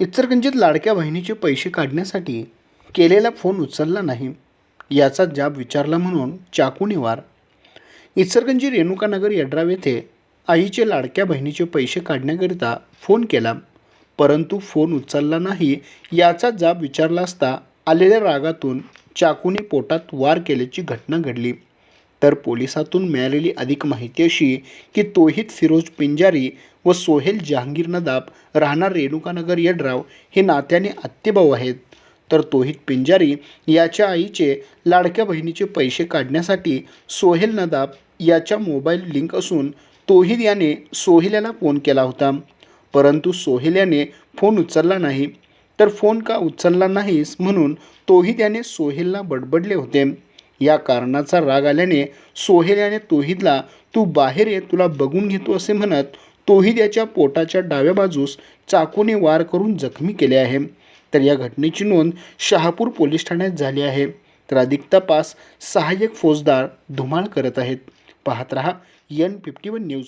इचलकरंजीत लाडक्या बहिणीचे पैसे काढण्यासाठी केलेला फोन उचलला नाही याचा जाब विचारला म्हणून चाकूने वार इचलकरंजी रेणुकानगर यड्राव येथे आईचे लाडक्या बहिणीचे पैसे काढण्याकरिता फोन केला परंतु फोन उचलला नाही याचा जाब विचारला असता आलेल्या रागातून चाकूने पोटात वार केल्याची घटना घडली. तर पोलिसातून मिळालेली अधिक माहिती अशी की तोहित फिरोज पिंजारी व सोहेल जहांगीर नदाब राहणार रेणुकानगर यड्राव हे नात्याने आत्तेभाऊ आहेत. तर तोहित पिंजारी याच्या आईचे लाडक्या बहिणीचे पैसे काढण्यासाठी सोहेल नदाब याच्या मोबाईल लिंक असून तोहिद याने सोहेल्याला फोन केला होता. परंतु सोहेल याने फोन उचलला नाही. तर फोन का उचलला नाहीस म्हणून तोहिद याने सोहेलला बडबडले होते. या कारणाचा राग आल्याने सोहेल याने तोहिदला तू बाहेर ये तुला बघून घेतो असे म्हणत तोहिद याच्या पोटाच्या डाव्या बाजूस चाकूने वार करून जखमी केले आहे. तर या घटनेची नोंद शहापूर पोलीस ठाण्यात झाली आहे. तर अधिक तपास सहाय्यक फौजदार धुमाळ करत आहेत. पाहत रहा एन फिफ्टी वन न्यूज